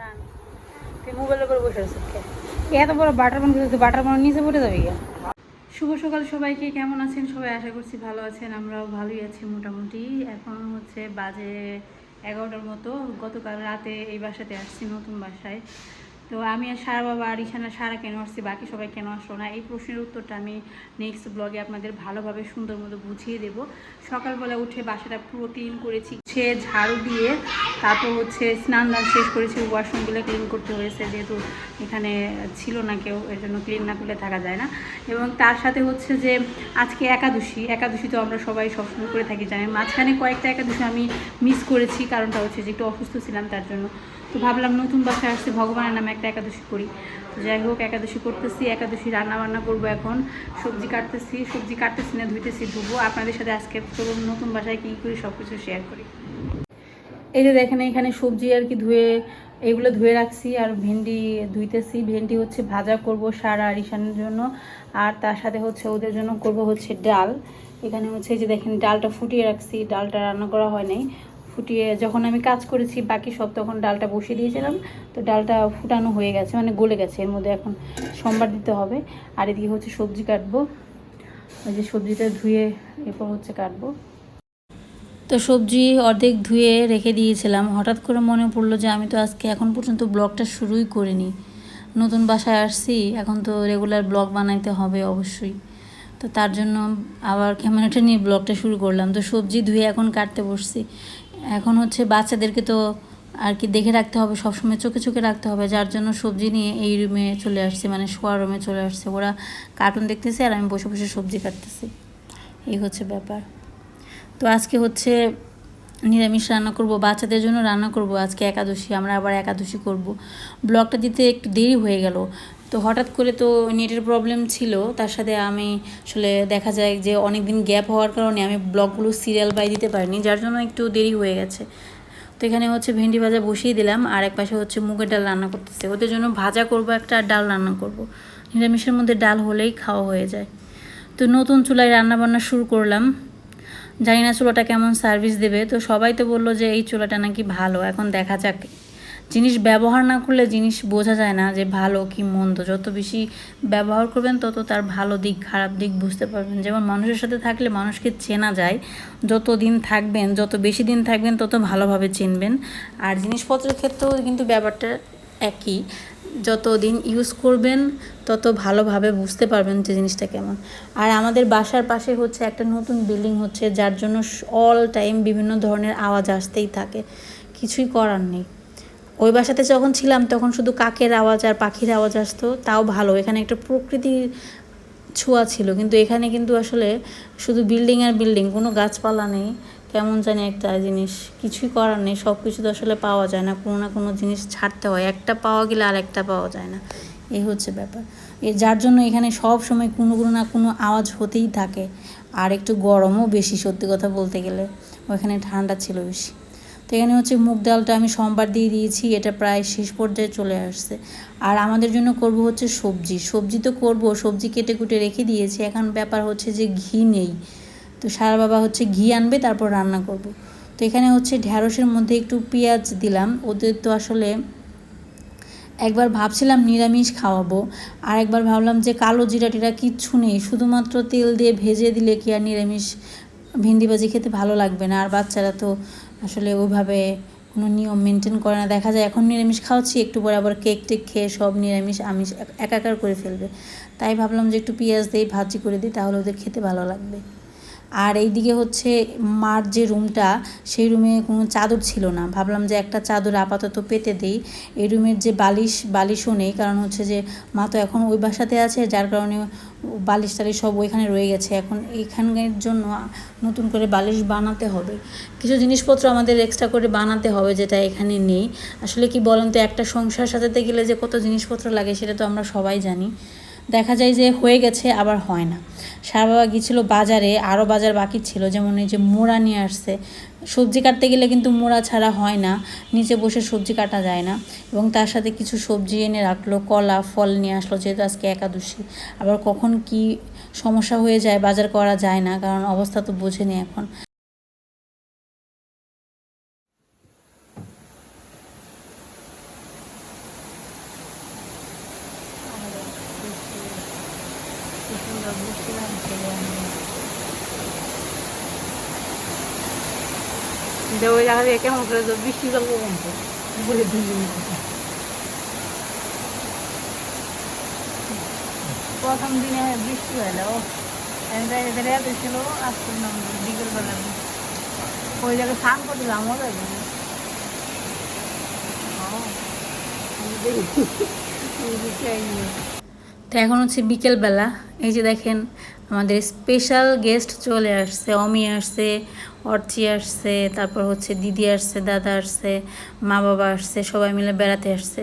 টান। তুই মোবাইলের উপর বসে আছিস এত বড় বাটার বাটার বান নিচে পড়ে যাবে গিয়া শুভ সকাল সবাইকে কেমন আছেন? সবাই আশা করছি ভালো আছেন আমরাও ভালোই আছি মোটামুটি। এখন হচ্ছে বাজে এগারোটার মতো। গতকাল রাতে এই বাসাতে আসছি নতুন বাসায়। তো আমি আর সারা বাবা আর ইশানা সারা কেন আসছি, বাকি সবাই কেন আসলো না? এই প্রশ্নের উত্তরটা আমি নেক্সট ব্লগে আপনাদের ভালোভাবে সুন্দর মতো বুঝিয়ে দেব। সকালবেলা উঠে বাসাটা পুরো ক্লিন করেছি সে ঝাড়ু দিয়ে তারপর হচ্ছে স্নান দান শেষ করেছি ওয়াশরুমগুলো ক্লিন করতে হয়েছে, যেহেতু এখানে ছিল না কেউ এর জন্য ক্লিন না করলে থাকা যায় না। এবং তার সাথে হচ্ছে যে আজকে একাদশী একাদশী তো আমরা সবাই সবসময় করে থাকি, জানেন? মাঝখানে কয়েকটা একাদশী আমি মিস করেছি, কারণটা হচ্ছে যে একটু অসুস্থ ছিলাম তার জন্য। তো ভাবলাম নতুন বাসায় আসছে ভগবানের নামে একটা একাদশী করি। তো যাই হোক, একাদশী করতেছি, একাদশী রান্না বান্না করব এখন। সবজি কাটতেছি সবজি কাটতেছি না, ধুইতেছি, ধুবো। আপনাদের সাথে আজকে চলুন নতুন বাসায় কী করি সব কিছু শেয়ার করি। এই যে দেখেন, এখানে সবজি আর কি ধুয়ে, এগুলো ধুয়ে রাখছি আর ভেন্ডি ধুইতেছি। ভেন্ডি হচ্ছে ভাজা করব সারা আর ঈশানের জন্য। আর তার সাথে হচ্ছে ওদের জন্য করব হচ্ছে ডাল। এখানে হচ্ছে যে দেখেন, ডালটা ফুটিয়ে রাখছি। ডালটা রান্না করা হয় নাই। ফুটিয়ে যখন আমি কাজ করেছি, বাকি সব তখন ডালটা বসিয়ে দিয়েছিলাম। তো ডালটা ফুটানো হয়ে গেছে মানে গলে গেছে। এর মধ্যে এখন সোমবার দিতে হবে। আর এদিকে হচ্ছে সবজি কাটবো। ওই যে সবজিটা ধুয়ে এরপর হচ্ছে কাটবো। তো সবজি অর্ধেক ধুয়ে রেখে দিয়েছিলাম। হঠাৎ করে মনে পড়ল যে আমি তো আজকে এখন পর্যন্ত ব্লগটা শুরুই করিনি। নতুন বাসায় আসছি, এখন তো রেগুলার ব্লগ বানাইতে হবে অবশ্যই। তো তার জন্য আবার ক্যামেরাটা নিয়ে ব্লগটা শুরু করলাম। তো সবজি ধুয়ে এখন কাটতে বসছি। এখন হচ্ছে বাচ্চাদেরকে তো আর কি দেখে রাখতে হবে, সবসময় চোখে চোখে রাখতে হবে। যার জন্য সবজি নিয়ে এই রুমে চলে আসছে মানে শোয়ার রুমে চলে আসছে। ওরা কার্টুন দেখতেছে আর আমি বসে বসে সবজি কাটতেছি। এই হচ্ছে ব্যাপার। তো আজকে হচ্ছে নিরামিষ রান্না করব, বাচ্চাদের জন্য রান্না করব আজকে একাদশী, আমরা আবার একাদশী করব। ব্লগটা দিতে একটু দেরি হয়ে গেল। তো হঠাৎ করে তো নেটের প্রবলেম ছিল। তার সাথে আমি আসলে দেখা যায় যে অনেক দিন গ্যাপ হওয়ার কারণে আমি ব্লগগুলো সিরিয়াল বাই দিতে পারিনি, যার জন্য একটু দেরি হয়ে গেছে। তো এখানে হচ্ছে ভেন্ডি ভাজা বসিয়ে দিলাম, আর এক পাশে হচ্ছে মুগের ডাল রান্না করতেছে। ওদের জন্য ভাজা করব, একটা ডাল রান্না করব। নিরামিষের মধ্যে ডাল হলেই খাওয়া হয়ে যায়। তো নতুন চুলায় রান্না বান্না শুরু করলাম। জানি না চুলাটা কেমন সার্ভিস দেবে, তো সবাই তো বলল যে এই চুলাটা নাকি ভালো, এখন দেখা যাক। জিনিস ব্যবহার না করলে জিনিস বোঝা যায় না যে ভালো কি মন্দ। যত বেশি ব্যবহার করবেন, তত তার ভালো দিক, খারাপ দিক বুঝতে পারবেন। যেমন মানুষের সাথে থাকলে মানুষকে চেনা যায়। যত দিন থাকবেন, যত বেশি দিন থাকবেন, তত ভালোভাবে চিনবেন। আর জিনিসপত্রের ক্ষেত্রেও কিন্তু ব্যাপারটা একই। যত দিন ইউজ করবেন, তত ভালোভাবে বুঝতে পারবেন যে জিনিসটা কেমন। আর আমাদের বাসার পাশে হচ্ছে একটা নতুন বিল্ডিং হচ্ছে, যার জন্য অল টাইম বিভিন্ন ধরনের আওয়াজ আসতেই থাকে। কিছুই করার নেই। ওই বাসাতে যখন ছিলাম, তখন শুধু কাকের আওয়াজ আর পাখির আওয়াজ আসতো, তাও ভালো। এখানে একটা প্রকৃতির ছোঁয়া ছিল, কিন্তু এখানে কিন্তু আসলে শুধু বিল্ডিং আর বিল্ডিং, কোনো গাছপালা নেই। কেমন জানি একটা জিনিস, কিছুই করার নেই সব কিছু তো আসলে পাওয়া যায় না। কোনো না কোনো জিনিস ছাড়তে হয়, একটা পাওয়া গেলে আর একটা পাওয়া যায় না। এই হচ্ছে ব্যাপার। যার জন্য এখানে সব সময় কোনো কোনো না কোনো আওয়াজ হতেই থাকে, আর একটু গরমও বেশি সত্যি কথা বলতে গেলে। ওইখানে ঠান্ডা ছিল বেশি। তো এখানে হচ্ছে মুগ ডালটা আমি সোমবার দিয়ে দিয়েছি, এটা প্রায় শেষ পর্যায়ে চলে আসছে। আর আমাদের জন্য করব হচ্ছে সবজি। সবজি তো করব, সবজি কেটে কুটে রেখে দিয়েছি। এখন ব্যাপার হচ্ছে যে ঘি নেই। তো সারা বাবা হচ্ছে ঘি আনবে, তারপর রান্না করব। তো এখানে হচ্ছে ঢ্যাঁড়সের মধ্যে একটু পেঁয়াজ দিলাম। ওদের তো আসলে একবার ভাবছিলাম নিরামিষ খাওয়াবো, আর একবার ভাবলাম যে কালো জিরা টিরা কিচ্ছু নেই। শুধুমাত্র তেল দিয়ে ভেজে দিলে কি আর নিরামিষ ভেন্ডি ভাজি খেতে ভালো লাগবে না? আর বাচ্চারা তো আসলে ওইভাবে কোনো নিয়ম মেনটেন করে না। দেখা যায় এখন নিরামিষ খাওয়াচ্ছি, একটু পরে আবার কেক টেক খেয়ে সব নিরামিষ আমিষ এক- একাকার করে ফেলবে। তাই ভাবলাম যে একটু পেঁয়াজ দিই ভাজি করে দিই, তাহলে ওদের খেতে ভালো লাগবে। আর এইদিকে হচ্ছে মার যে রুমটা, সেই রুমে কোনো চাদর ছিল না। ভাবলাম যে একটা চাদর আপাতত পেতে দেই। এই রুমের যে বালিশ, বালিশও নেই, কারণ হচ্ছে যে মা তো এখন ওই বাসাতে আছে, যার কারণে বালিশ টালিশ সব ওইখানে রয়ে গেছে। এখন এইখানের জন্য নতুন করে বালিশ বানাতে হবে। কিছু জিনিসপত্র আমাদের এক্সট্রা করে বানাতে হবে যেটা এখানে নেই। আসলে কি বলেন তো, একটা সংসার সাজাতে গেলে যে কত জিনিসপত্র লাগে, সেটা তো আমরা সবাই জানি। দেখা যায় যে হয়ে গেছে, আবার হয় না। সারা বাবা গিয়েছিল বাজারে আরও বাজার বাকি ছিল, যেমন এই যে মোড়া নিয়ে আসছে। সবজি কাটতে গেলে কিন্তু মোড়া ছাড়া হয় না, নিচে বসে সবজি কাটা যায় না। এবং তার সাথে কিছু সবজি এনে রাখল, কলা, ফল নিয়ে আসলো, যেহেতু আজকে একাদশী। আবার কখন কি সমস্যা হয়ে যায়, বাজার করা যায় না, কারণ অবস্থা তো বোঝেনি এখন। থেকে কেমন করে রোদ বৃষ্টি গল্প কমছে বলে দিলি প্রথম দিনে বৃষ্টি হলো এত ছিল আজকে বিকেলবেলা ওই জায়গায় স্নান করতে যাব যাবে তো এখন হচ্ছে বিকেলবেলা, এই যে দেখেন আমাদের স্পেশাল গেস্ট চলে আসছে, অমি আসছে, অর্চি আসছে, তারপর হচ্ছে দিদি আসছে, দাদা আসছে, মা বাবা আসছে, সবাই মিলে বেড়াতে আসছে।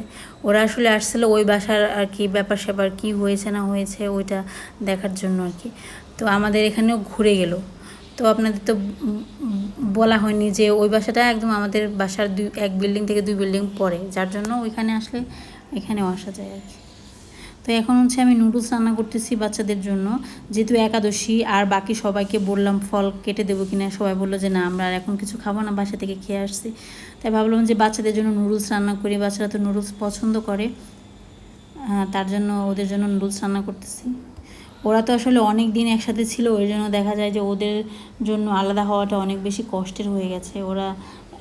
ওরা আসলে আসছিল ওই বাসার আর কি ব্যাপার স্যাপার কী হয়েছে না হয়েছে ওইটা দেখার জন্য আর কি। তো আমাদের এখানেও ঘুরে গেল। তো আপনাদের তো বলা হয়নি যে ওই বাসাটা একদম আমাদের বাসার দুই, এক বিল্ডিং থেকে দুই বিল্ডিং পরে, যার জন্য ওইখানে আসলে এখানেও আসা যায় আর কি। তো এখন হচ্ছে আমি নুডলস রান্না করতেছি বাচ্চাদের জন্য। যেহেতু একাদশী, আর বাকি সবাইকে বললাম ফল কেটে দেবো কিনা, সবাই বলল যে না, আমরা আর এখন কিছু খাব না, বাসা থেকে খেয়ে আসছি। তাই ভাবলাম যে বাচ্চাদের জন্য নুডলস রান্না করি, বাচ্চারা তো নুডলস পছন্দ করে। তার জন্য ওদের জন্য নুডলস রান্না করতেছি। ওরা তো আসলে অনেক দিন একসাথে ছিল, ওই জন্য দেখা যায় যে ওদের জন্য আলাদা হওয়াটা অনেক বেশি কষ্টের হয়ে গেছে। ওরা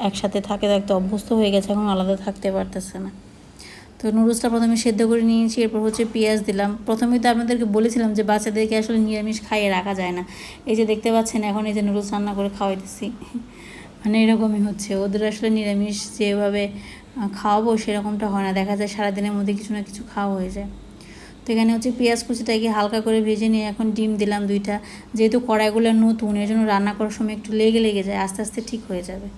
একসাথে থাকে, থাকতে অভ্যস্ত হয়ে গেছে, এখন আলাদা থাকতে পারতেছে না। তো নুডলসটা প্রথমে সেদ্ধ করে নিয়েছি, এরপর হচ্ছে পেঁয়াজ দিলাম। প্রথমেই তো আপনাদেরকে বলেছিলাম যে বাচ্চাদেরকে আসলে নিরামিষ খাইয়ে রাখা যায় না। এই যে দেখতে পাচ্ছেন এখন এই যে নুডলস রান্না করে খাওয়াইতেছি। মানে এরকমই হচ্ছে, ওদের আসলে নিরামিষ যেভাবে খাওয়াবো সেরকমটা হয় না। দেখা যায় সারাদিনের মধ্যে কিছু না কিছু খাওয়া হয়ে যায়। তো এখানে হচ্ছে পেঁয়াজ কুচিটাকে হালকা করে ভেজে নিয়ে এখন ডিম দিলাম দুইটা। যেহেতু কড়াইগুলো নতুন এর জন্য রান্না করার সময় একটু লেগে লেগে যায়, আস্তে আস্তে ঠিক হয়ে যাবে।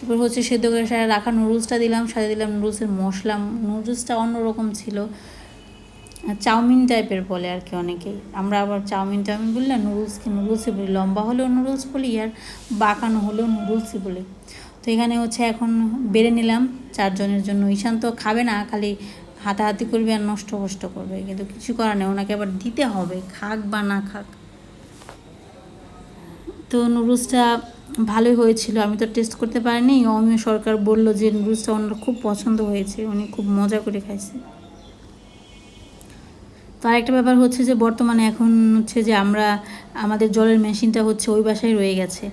এরপর হচ্ছে সেদ্ধ করে সারা রাখা নুডলসটা দিলাম, সাথে দিলাম নুডলসের মশলা। নুডলসটা অন্যরকম ছিল। চাউমিন টাইপের বলে আর কি অনেকেই। আমরা আবার চাউমিন টাউমিন বলি না নুডলসকে নুডলসই বলি। লম্বা হলেও নুডলস বলি আর বাঁকানো হলেও নুডলসই বলি। তো এখানে হচ্ছে এখন বেড়ে নিলাম। চারজনের জন্য ঈশান তো খাবে না, খালি হাতাহাতি করবে আর নষ্ট কষ্ট করবে। কিন্তু কিছু করার নেই, ওনাকে আবার দিতে হবে। খাক বা না খাক। তো নুডলসটা ভালোই হয়েছিল, আমি তো টেস্ট করতে পারিনি। অমিয় সরকার বলল যে নুডলসটা ওনার খুব পছন্দ হয়েছে, উনি খুব মজা করে খাইছে। তো আরেকটা ব্যাপার হচ্ছে যে বর্তমানে এখন হচ্ছে যে আমরা, আমাদের জলের মেশিনটা হচ্ছে ওই বাসায় রয়ে গেছে।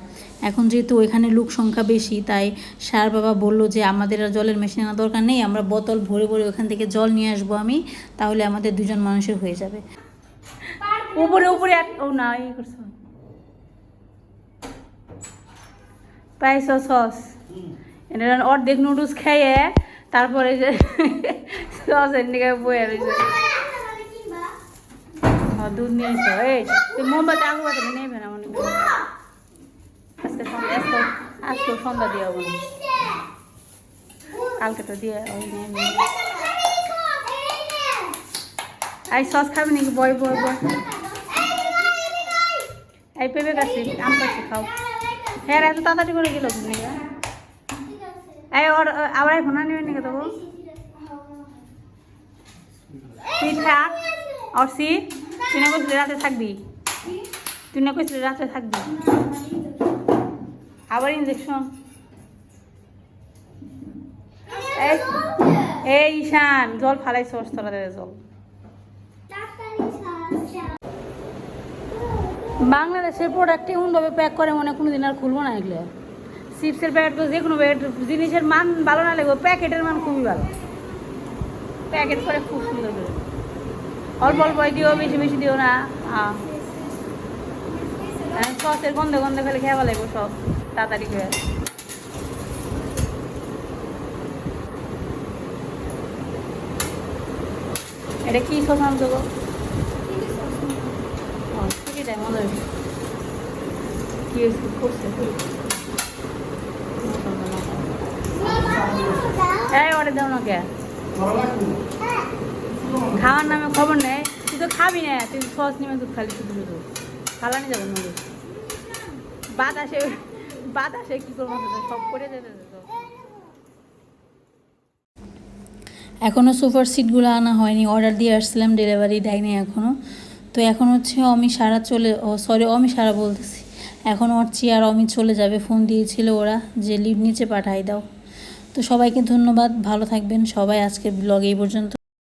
এখন যেহেতু ওইখানে লোক সংখ্যা বেশি, তাই সার বাবা বলল যে আমাদের আর জলের মেশিন আনার দরকার নেই, আমরা বোতল ভরে ভরে ওখান থেকে জল নিয়ে আসব আমি, তাহলে আমাদের দুজন মানুষের হয়ে যাবে। উপরে উপরে ও না, এই করছ। পাইছ সস এটা অর্ধেক নুডলস খেয়ে তারপরে যে সসের দিকে বয়ে রয়েছে দুধ নিয়ে এসো। এই তুই মোমবাতি আগে বাতানো নেবে না মনে আজকে আজকে আজকে সন্ধ্যা দিয়ে হব কালকে তো দিয়ে ওই নিয়ে এই সস খাবি নাকি? বয় বয় বয়। এই পেঁপে কাছি আম কাছি খাও। হ্যাঁ এত তাড়াতাড়ি করে গেল এই, ওর আবার ফোনা নেবে নাকি তবু? তুই থাক। আর সি, তুই না কইছিলি রাতে থাকবি? তুই না কইছিলি রাতে থাকবি? আবার ইঞ্জেকশন এই ঈশান, জল ফালাইছ তোরা জল। বাংলাদেশের প্রোডাক্ট এমনভাবে প্যাক করে মনে কোনো দিন আর খুলবো না এগুলো। চিপসের প্যাকেট যে কোনো জিনিসের মান ভালো না লাগবে প্যাকেটের মান খুবই ভালো। প্যাকেট করে খুব সুন্দর অল্প অল্প দিও, বেশি বেশি দিও না। হ্যাঁ। সসের গন্ধে গন্ধে ফেলে খেয়ে ভালো লাগবো সব, তাড়াতাড়ি করে এটা কি সস আনছো গো ঠিকই মজা হয়েছে কি হয়েছে করছে এই অর্ডার দাও না কে খাওয়ার নামে খবর নেই। তুই তো খাবি না। তুই সস নিমে দুধ খালি শুধু শুধু খালানি যাবে নদী বাতাসে বাতাসে কি করব? সব করে যেতে এখনও সোফার সিটগুলো আনা হয়নি। অর্ডার দিয়ে আসছিলাম ডেলিভারি দেয়নি এখনও তো এখন হচ্ছে অমি সারা চলে সরি অমি সারা বলতেছি। এখন ওর আর অমি চলে যাবে, ফোন দিয়েছিল ওরা যে লিভ নিচে পাঠাই দাও। তো সবাইকে ধন্যবাদ, ভালো থাকবেন সবাই আজকের ব্লগ এই পর্যন্ত।